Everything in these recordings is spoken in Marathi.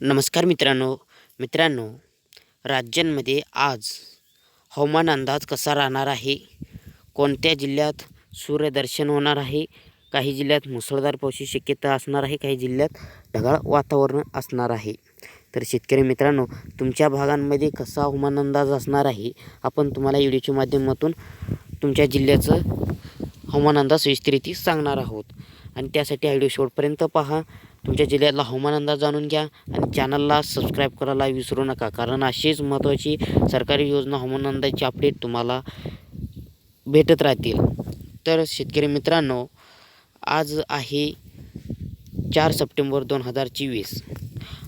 नमस्कार मित्रांनो मित्रांनो राज्यांमध्ये आज हवामान अंदाज कसा राहणार आहे? कोणत्या जिल्ह्यात सूर्यदर्शन होणार आहे? काही जिल्ह्यात मुसळधार पावसाची शक्यता असणार आहे काही जिल्ह्यात ढगाळ वातावरण असणार आहे. तर शेतकरी मित्रांनो तुमच्या भागांमध्ये कसा हवामान अंदाज असणार आहे? आपण तुम्हाला व्हिडिओच्या माध्यमातून तुमच्या जिल्ह्याचं हवामान अंदाज विस्तृती सांगणार आहोत. आणि त्यासाठी हा व्हिडिओ शेवटपर्यंत पहा. तुमच्या जिल्ह्यातला हवामान अंदाज जाणून घ्या आणि चॅनलला सबस्क्राईब करायला विसरू नका. कारण अशीच महत्त्वाची सरकारी योजना हवामान अंदाजची अपडेट तुम्हाला भेटत राहतील. तर शेतकरी मित्रांनो आज आहे चार सप्टेंबर दोन हजार चोवीस.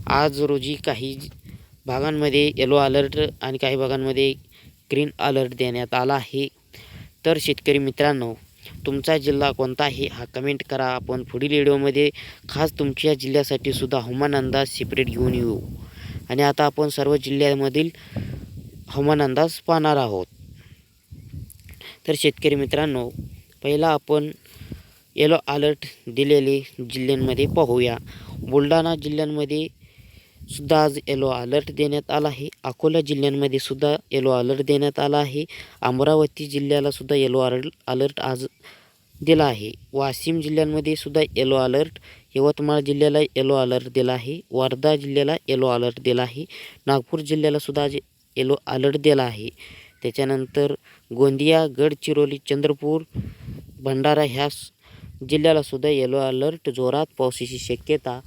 आज रोजी काही भागांमध्ये येलो अलर्ट आणि काही भागांमध्ये ग्रीन अलर्ट देण्यात आला आहे. तर शेतकरी मित्रांनो तुमचा जिल्हा कोणता आहे हा कमेंट करा. आपण पुढील व्हिडिओमध्ये खास तुमच्या जिल्ह्यासाठी सुद्धा हवामान अंदाज सेपरेट घेऊन येऊ. आणि आता आपण सर्व जिल्ह्यामधील हवामान अंदाज पाहणार आहोत. तर शेतकरी मित्रांनो पहिला आपण येलो अलर्ट दिलेले जिल्ह्यांमध्ये पाहूया. बुलढाणा जिल्ह्यांमध्ये सुद्धा आज येलो अलर्ट देण्यात आला आहे. अकोला जिल्ह्यांमध्ये सुद्धा येलो अलर्ट देण्यात आला आहे. अमरावती जिल्ह्याला सुद्धा येलो अलर्ट अलर्ट आज दिला आहे. वाशिम जिल्ह्यांमध्ये सुद्धा येलो अलर्ट यवतमाळ जिल्ह्याला येलो अलर्ट दिला आहे. वर्धा जिल्ह्याला येलो अलर्ट दिला आहे. नागपूर जिल्ह्याला सुद्धा येलो अलर्ट दिला आहे. त्याच्यानंतर गोंदिया गडचिरोली चंद्रपूर भंडारा ह्या जिल्ह्याला सुद्धा येलो अलर्ट जोरात पावसाची शक्यता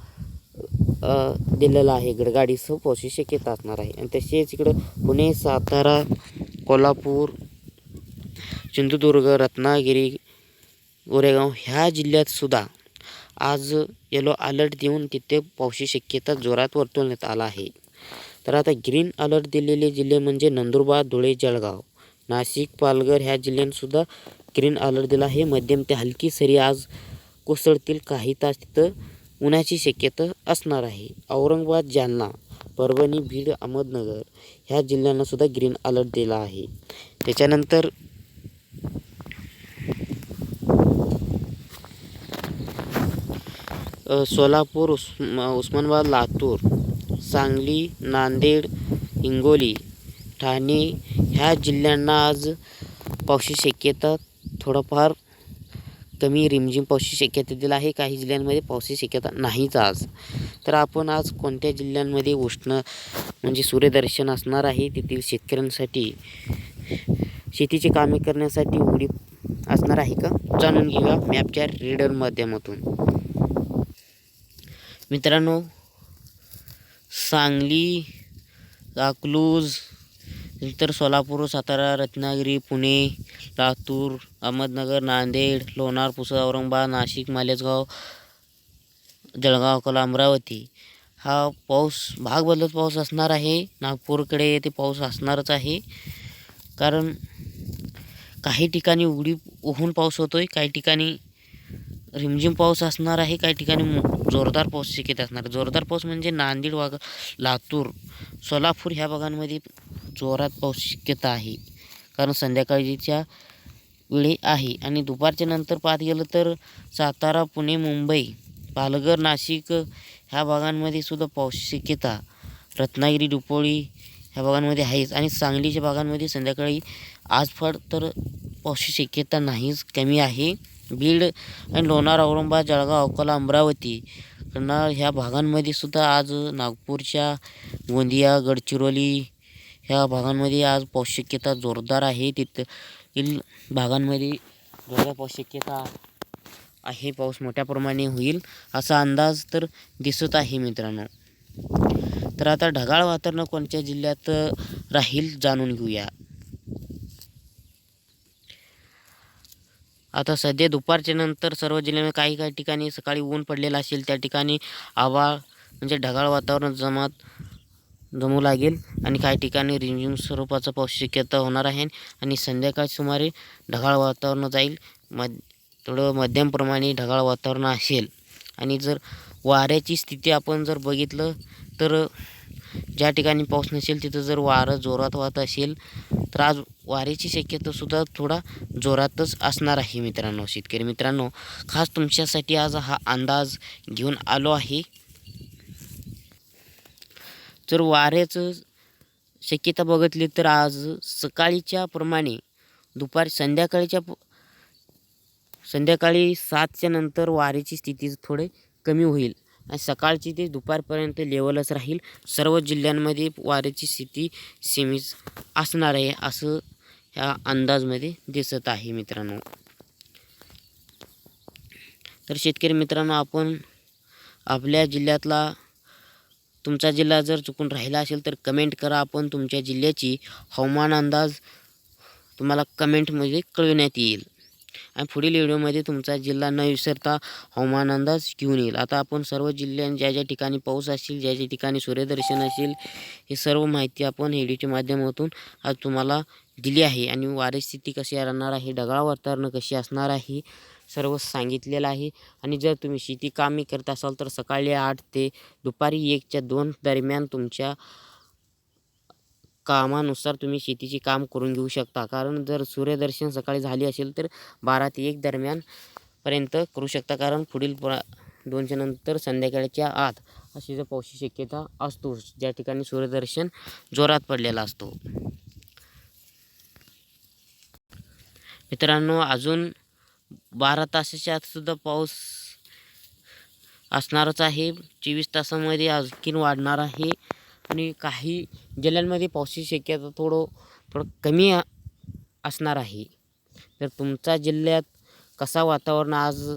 दिलेला आहे. गडगाडीसह पावसाची शक्यता असणार आहे. आणि तसेच इकडं पुणे सातारा कोल्हापूर सिंधुदुर्ग रत्नागिरी गोरेगाव ह्या जिल्ह्यात सुद्धा आज येलो अलर्ट देऊन तिथे पावसाची शक्यता जोरात वर्तवण्यात आला आहे. तर आता ग्रीन अलर्ट दिलेले जिल्हे म्हणजे नंदुरबार धुळे जळगाव नाशिक पालघर ह्या जिल्ह्यांसुद्धा ग्रीन अलर्ट दिला आहे. मध्यम ते हलकी सरी आज कोसळतील काही तास तिथं उन्हाची शक्यता असणार आहे. औरंगाबाद जालना परभणी बीड अहमदनगर ह्या जिल्ह्यांनासुद्धा ग्रीन अलर्ट दिला आहे. त्याच्यानंतर सोलापूर उस्मा उस्मानाबाद लातूर सांगली नांदेड हिंगोली ठाणे ह्या जिल्ह्यांना आज पावसाची शक्यता थोडंफार कमी रिमझिम पावसाची शक्यता दिला आहे. काही जिल्ह्यांमध्ये पावसाची शक्यता नाहीच आज. तर आपण आज कोणत्या जिल्ह्यांमध्ये उष्ण म्हणजे सूर्यदर्शन असणार आहे? तेथील शेतकऱ्यांसाठी शेतीची कामे करण्यासाठी उडी असणार आहे का? जाणून घेऊया मॅपच्या रीडर माध्यमातून. मित्रांनो सांगली अकलूज नंतर सोलापूर सातारा रत्नागिरी पुणे लातूर अहमदनगर नांदेड लोणार पुसद औरंगाबाद नाशिक मालेगाव जळगाव अकोला अमरावती. हा पाऊस भाग बदलत पाऊस असणार आहे. नागपूरकडे ते पाऊस असणारच आहे. कारण काही ठिकाणी उघडी ऊन पाऊस होतो आहे काही ठिकाणी रिमझिम पाऊस असणार आहे काही ठिकाणी जोरदार पाऊस शक्यता असणार. आहे. जोरदार पाऊस म्हणजे नांदेड वाग लातूर सोलापूर ह्या भागांमध्ये जोरात पाऊस शक्यता आहे. कारण संध्याकाळीच्या वेळी आहे आणि दुपारच्या नंतर पाहत गेलं तर सातारा पुणे मुंबई पालघर नाशिक ह्या भागांमध्ये सुद्धा पाऊस शक्यता रत्नागिरी दुपोळी ह्या भागांमध्ये आहेच आणि सांगलीच्या भागांमध्ये संध्याकाळी आज फार तर पावसाची शक्यता नाहीच कमी आहे. बीड आणि लोणार औरंगाबाद जळगाव अकोला अमरावती करनाळ ह्या भागांमध्ये सुद्धा आज नागपूरच्या गोंदिया गडचिरोली ह्या भागांमध्ये आज पाऊस जोरदार आहे. तिथील भागांमध्ये जोरदार पाऊस आहे. पाऊस मोठ्या प्रमाणे होईल असा अंदाज तर दिसत आहे मित्रांनो. तर आता ढगाळ वातावरण कोणत्या जिल्ह्यात राहील जाणून घेऊया. आता सध्या दुपारच्या नंतर सर्व जिल्ह्यामध्ये काही काही ठिकाणी सकाळी ऊन पडलेलं असेल त्या ठिकाणी आभाळ म्हणजे ढगाळ वातावरण जमात जमू लागेल आणि काही ठिकाणी रिमझिम स्वरूपाचा पाऊस शक्यता होणार आहे आणि संध्याकाळ सुमारे ढगाळ वातावरण जाईल मध थोडं मध्यमप्रमाणे ढगाळ वातावरण असेल. आणि जर वाऱ्याची स्थिती आपण जर बघितलं तर ज्या ठिकाणी पाऊस नसेल तिथं जर वारं जोरात वाहत असेल तर आज वाऱ्याची शक्यतासुद्धा थोडा जोरातच असणार आहे मित्रांनो शेतकरी मित्रांनो. खास तुमच्यासाठी आज हा अंदाज घेऊन आलो आहे. जर वाऱ्याचं शक्यता बघितली तर आज सकाळीच्या प्रमाणे दुपारी संध्याकाळच्या संध्याकाळी सातच्या नंतर वाऱ्याची स्थिती थोडे कमी होईल. सकाळची ते दुपारपर्यंत लेवलच राहील. सर्व जिल्ह्यांमध्ये वाऱ्याची स्थिती सीमित असणार आहे असं ह्या अंदाजमध्ये दिसत आहे मित्रांनो. तर शेतकरी मित्रांनो आपण आपल्या जिल्ह्यातला तुमचा जिल्हा जर चुकून राहिला असेल तर कमेंट करा. आपण तुमच्या जिल्ह्याची हवामान अंदाज तुम्हाला कमेंटमध्ये कळविण्यात येईल. आणि पुढील व्हिडिओमध्ये तुमचा जिल्हा न विसरता हवामान अंदाज घेऊन येईल. आता आपण सर्व जिल्ह्यां ज्या ज्या ठिकाणी पाऊस असेल ज्या ज्या ठिकाणी सूर्यदर्शन असेल हे सर्व माहिती आपण व्हिडिओच्या माध्यमातून आज तुम्हाला दिली आहे. आणि वारे स्थिती कशी राहणार आहे ढगाळ वातावरण कशी असणार आहे सर्व सांगितलेलं आहे. आणि जर तुम्ही शेती कामे करत असाल तर सकाळी आठ ते दुपारी एकच्या दोन दरम्यान तुमच्या कामानुसार तुम्ही शेतीचे काम करून घेऊ शकता. कारण जर सूर्यदर्शन सकाळी झाले असेल तर बारा ते एक दरम्यानपर्यंत करू शकता. कारण पुढील प दोनच्या नंतर संध्याकाळच्या आत अशी जर पाऊसची शक्यता असतो ज्या ठिकाणी सूर्यदर्शन जोरात पडलेला असतो. मित्रांनो अजून बारा तासाच्या आतसुद्धा पाऊस असणारच आहे. चोवीस तासामध्ये आणखीन वाढणार आहे. आणि काही जिल्ह्यांमध्ये पावसाची शक्यता थोडं थोडं कमी असणार आहे. तर तुमचा जिल्ह्यात कसा वातावरण आज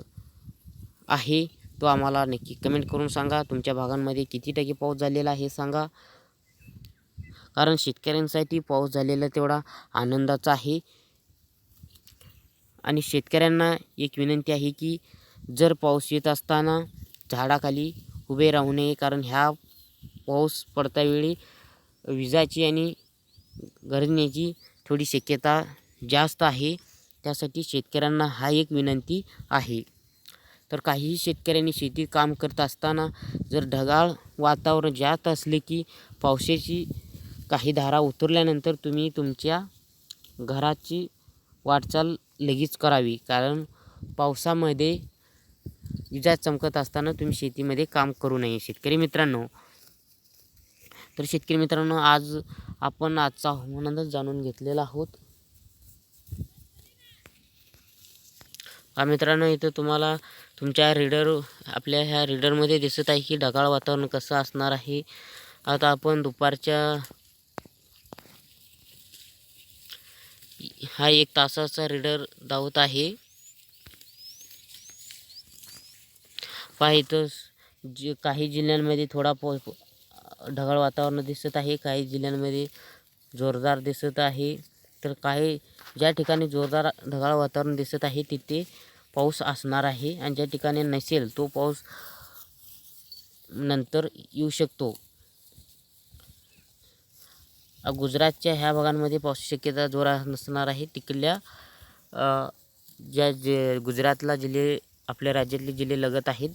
आहे तो आम्हाला नक्की कमेंट करून सांगा. तुमच्या भागांमध्ये किती टक्के पाऊस झालेला आहे सांगा. कारण शेतकऱ्यांसाठी पाऊस झालेला तेवढा आनंदाचा आहे. आणि शेतकऱ्यांना एक विनंती आहे की जर पाऊस येत असताना झाडाखाली उभे राहू नये. कारण ह्या पाऊस पडतावेळी विजाची आणि गरजण्याची थोडी शक्यता जास्त आहे. त्यासाठी शेतकऱ्यांना हा एक विनंती आहे. तर काही शेतकऱ्यांनी शेती काम करत असताना जर ढगाळ वातावरण जास्त असले की पावसाची काही धारा उतरल्यानंतर तुम्ही तुमच्या घराची वाटचाल लगेच करावी. कारण पावसामध्ये विजा चमकत असताना तुम्ही शेतीमध्ये काम करू नये. शेतकरी मित्रांनो तर शेतकरी मित्रांनो आज आपण आजचा हवामानातच जाणून घेतलेला आहोत. मित्रांनो इथं तुम्हाला तुमच्या रीडर आपल्या ह्या रीडरमध्ये दिसत आहे की ढगाळ वातावरण कसं असणार आहे. आता आपण दुपारच्या हा एक तासाचा रीडर धावत आहे. पहा इथं जे काही जिल्ह्यांमध्ये थोडा पो ढगाळ वातावरण दिसत आहे. काही जिल्ह्यांमध्ये जोरदार दिसत आहे. तर काही ज्या ठिकाणी जोरदार ढगाळ वातावरण दिसत आहे तिथे पाऊस असणार आहे. आणि ज्या ठिकाणी नसेल तो पाऊस नंतर येऊ शकतो. गुजरातच्या ह्या भागांमध्ये पावसाची शक्यता जोरा नसणार आहे. तिकडल्या ज्या जे गुजरातला जिल्हे आपल्या राज्यातले जिल्हे लगत आहेत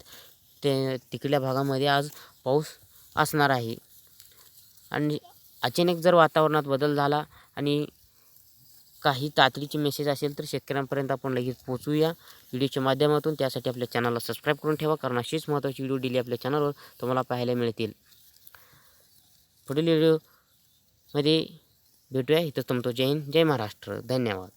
ते तिकडल्या भागामध्ये आज पाऊस असणार आहे. आणि अचानक जर वातावरणात बदल झाला आणि काही तातडीचे मेसेज असेल तर शेतकऱ्यांपर्यंत आपण लगेच पोहोचूया. व्हिडिओच्या माध्यमातून त्यासाठी आपल्या चॅनलला सबस्क्राईब करून ठेवा कारण अशीच महत्त्वाची व्हिडिओ दिली आपल्या चॅनलवर तुम्हाला पाहायला मिळतील. पुढील व्हिडिओमध्ये भेटूया. इथं तुमचं जय हिंद जय महाराष्ट्र. धन्यवाद.